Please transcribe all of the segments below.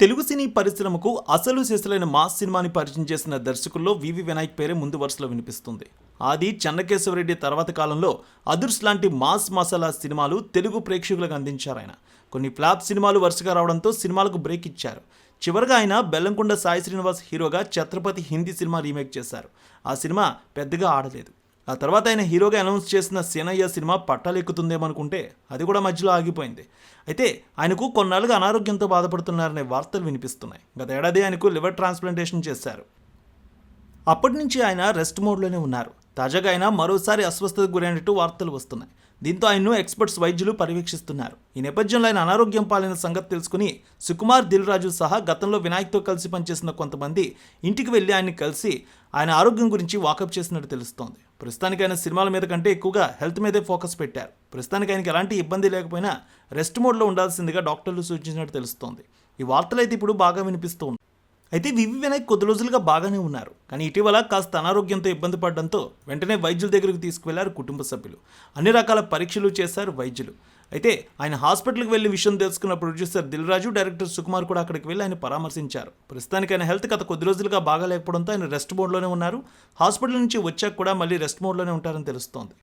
తెలుగు సినీ పరిశ్రమకు అసలు సిసలైన మాస్ సినిమాని పరిచయం చేసిన దర్శకుల్లో వివి వినాయక్ పేరే ముందు వరుసలో వినిపిస్తుంది. ఆది చెన్నకేశవరెడ్డి తర్వాత కాలంలో అదుర్స్ లాంటి మాస్ మసాలా సినిమాలు తెలుగు ప్రేక్షకులకు అందించారు ఆయన. కొన్ని ఫ్లాప్ సినిమాలు వరుసగా రావడంతో సినిమాలకు బ్రేక్ ఇచ్చారు. చివరగా ఆయన బెల్లంకొండ సాయి శ్రీనివాస్ హీరోగా ఛత్రపతి హిందీ సినిమా రీమేక్ చేశారు. ఆ సినిమా పెద్దగా ఆడలేదు. ఆ తర్వాత ఆయన హీరోగా అనౌన్స్ చేసిన సేనయ్య సినిమా పట్టాలెక్కుతుందేమనుకుంటే అది కూడా మధ్యలో ఆగిపోయింది. అయితే ఆయనకు కొన్నాళ్ళుగా అనారోగ్యంతో బాధపడుతున్నారనే వార్తలు వినిపిస్తున్నాయి. గత ఏడాది ఆయనకు లివర్ ట్రాన్స్ప్లాంటేషన్ చేశారు. అప్పటి నుంచి ఆయన రెస్ట్ మోడ్లోనే ఉన్నారు. తాజాగా ఆయన మరోసారి అస్వస్థతకు గురైనట్టు వార్తలు వస్తున్నాయి. దీంతో ఆయన్ను ఎక్స్పర్ట్స్ వైద్యులు పర్యవేక్షిస్తున్నారు. ఈ నేపథ్యంలో ఆయన అనారోగ్యం పాలైన సంగతి తెలుసుకుని సుకుమార్ దిల్ రాజు సహా గతంలో వినాయక్తో కలిసి పనిచేసిన కొంతమంది ఇంటికి వెళ్ళి ఆయన్ని కలిసి ఆయన ఆరోగ్యం గురించి వాకప్ చేసినట్టు తెలుస్తోంది. ప్రస్తుతానికి ఆయన సినిమాల మీద కంటే ఎక్కువగా హెల్త్ మీదే ఫోకస్ పెట్టారు. ప్రస్తుతానికి ఆయనకి ఎలాంటి ఇబ్బంది లేకపోయినా రెస్ట్ మోడ్లో ఉండాల్సిందిగా డాక్టర్లు సూచించినట్టు తెలుస్తోంది. ఈ వార్తలు అయితే ఇప్పుడు బాగా వినిపిస్తూ అయితే వివి వినాయక్ కొద్ది రోజులుగా బాగానే ఉన్నారు. కానీ ఇటీవల కాస్త అనారోగ్యంతో ఇబ్బంది పడడంతో వెంటనే వైద్యుల దగ్గరికి తీసుకువెళ్ళారు కుటుంబ సభ్యులు. అన్ని రకాల పరీక్షలు చేశారు వైద్యులు. అయితే ఆయన హాస్పిటల్కి వెళ్ళి విషయం తెలుసుకున్న ప్రొడ్యూసర్ దిల్ రాజు డైరెక్టర్ సుకుమార్ కూడా అక్కడికి వెళ్ళి ఆయన పరామర్శించారు. ప్రస్తుతానికి ఆయన హెల్త్ గత కొద్ది రోజులుగా బాగా లేకపోవడంతో ఆయన రెస్ట్ మోడ్లోనే ఉన్నారు. హాస్పిటల్ నుంచి వచ్చాక కూడా మళ్ళీ రెస్ట్ మోడ్లోనే ఉంటారని తెలుస్తోంది.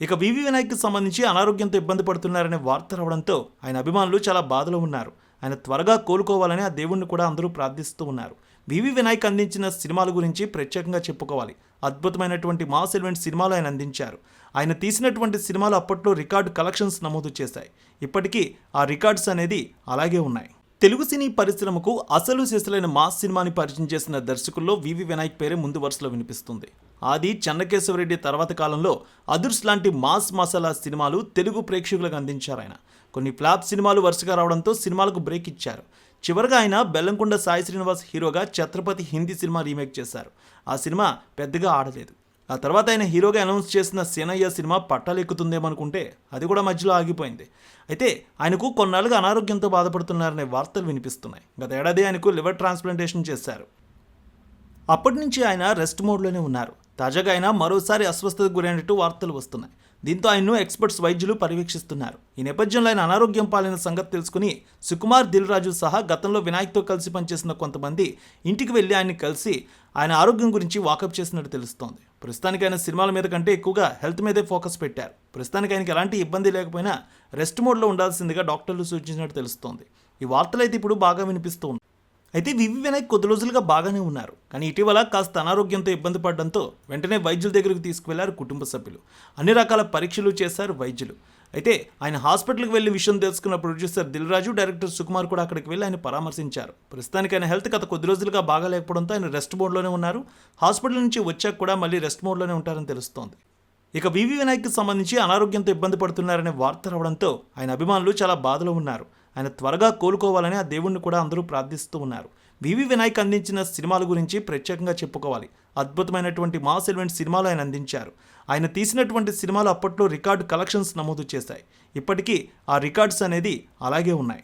ఇక వివి వినాయక్కి సంబంధించి అనారోగ్యంతో ఇబ్బంది పడుతున్నారనే వార్త రావడంతో ఆయన అభిమానులు చాలా బాధలో ఉన్నారు. ఆయన త్వరగా కోలుకోవాలని ఆ దేవుణ్ణి కూడా అందరూ ప్రార్థిస్తూ ఉన్నారు. వివి వినాయక్ అందించిన సినిమాల గురించి ప్రత్యేకంగా చెప్పుకోవాలి. అద్భుతమైనటువంటి మాస్ ఎలిమెంట్ సినిమాలు ఆయన అందించారు. ఆయన తీసినటువంటి సినిమాలు అప్పట్లో రికార్డు కలెక్షన్స్ నమోదు చేశాయి. ఇప్పటికీ ఆ రికార్డ్స్ అనేది అలాగే ఉన్నాయి. తెలుగు సినీ పరిశ్రమకు అసలు సిసలైన మాస్ సినిమాని పరిచయం చేసిన దర్శకుల్లో వివి వినాయక్ పేరే ముందు వరుసలో వినిపిస్తుంది. ఆది చెన్నకేశవరెడ్డి తర్వాత కాలంలో అదుర్స్ లాంటి మాస్ మసాలా సినిమాలు తెలుగు ప్రేక్షకులకు అందించారు ఆయన. కొన్ని ఫ్లాప్ సినిమాలు వరుసగా రావడంతో సినిమాలకు బ్రేక్ ఇచ్చారు. చివరగా ఆయన బెల్లంకొండ సాయి శ్రీనివాస్ హీరోగా ఛత్రపతి హిందీ సినిమా రీమేక్ చేశారు. ఆ సినిమా పెద్దగా ఆడలేదు. ఆ తర్వాత ఆయన హీరోగా అనౌన్స్ చేసిన సేనయ్య సినిమా పట్టాలెక్కుతుందేమనుకుంటే అది కూడా మధ్యలో ఆగిపోయింది. అయితే ఆయనకు కొన్నాళ్ళుగా అనారోగ్యంతో బాధపడుతున్నారనే వార్తలు వినిపిస్తున్నాయి. గత ఏడాది ఆయనకు లివర్ ట్రాన్స్ప్లాంటేషన్ చేశారు. అప్పటి నుంచి ఆయన రెస్ట్ మోడ్లోనే ఉన్నారు. తాజాగా ఆయన మరోసారి అస్వస్థతకు గురైనట్టు వార్తలు వస్తున్నాయి. దీంతో ఆయన్ను ఎక్స్పర్ట్స్ వైద్యులు పర్యవేక్షిస్తున్నారు. ఈ నేపథ్యంలో ఆయన అనారోగ్యం పాలైన సంగతి తెలుసుకుని సుకుమార్ దిల్ రాజు సహా గతంలో వినాయక్తో కలిసి పనిచేసిన కొంతమంది ఇంటికి వెళ్ళి ఆయన్ని కలిసి ఆయన ఆరోగ్యం గురించి వాకప్ చేసినట్టు తెలుస్తోంది. ప్రస్తుతానికి ఆయన సినిమాల మీద కంటే ఎక్కువగా హెల్త్ మీదే ఫోకస్ పెట్టారు. ప్రస్తుతానికి ఆయనకి ఎలాంటి ఇబ్బంది లేకపోయినా రెస్ట్ మోడ్లో ఉండాల్సిందిగా డాక్టర్లు సూచించినట్టు తెలుస్తోంది. ఈ వార్తలు అయితే ఇప్పుడు బాగా వినిపిస్తూ అయితే వివి వినాయక్ కొద్ది రోజులుగా బాగానే ఉన్నారు. కానీ ఇటీవల కాస్త అనారోగ్యంతో ఇబ్బంది పడడంతో వెంటనే వైద్యుల దగ్గరకు తీసుకువెళ్ళారు కుటుంబ సభ్యులు. అన్ని రకాల పరీక్షలు చేశారు వైద్యులు. అయితే ఆయన హాస్పిటల్కి వెళ్ళి విషయం తెలుసుకున్న ప్రొడ్యూసర్ దిల్ రాజు డైరెక్టర్ సుకుమార్ కూడా అక్కడికి వెళ్ళి ఆయన పరామర్శించారు. ప్రస్తుతానికి ఆయన హెల్త్ గత కొద్ది రోజులుగా బాగా లేకపోవడంతో ఆయన రెస్ట్ మోడ్లోనే ఉన్నారు. హాస్పిటల్ నుంచి వచ్చాక కూడా మళ్ళీ రెస్ట్ మోడ్లోనే ఉంటారని తెలుస్తోంది. ఇక వివి వినాయక్కి సంబంధించి అనారోగ్యంతో ఇబ్బంది పడుతున్నారనే వార్త రావడంతో ఆయన అభిమానులు చాలా బాధలో ఉన్నారు. ఆయన త్వరగా కోలుకోవాలని ఆ దేవుణ్ణి కూడా అందరూ ప్రార్థిస్తూ ఉన్నారు. వివి వినాయక్ అందించిన సినిమాల గురించి ప్రత్యేకంగా చెప్పుకోవాలి. అద్భుతమైనటువంటి మాస్ ఎలిమెంట్ సినిమాలు ఆయన అందించారు. ఆయన తీసినటువంటి సినిమాలు అప్పట్లో రికార్డు కలెక్షన్స్ నమోదు చేశాయి. ఇప్పటికీ ఆ రికార్డ్స్ అనేది అలాగే ఉన్నాయి.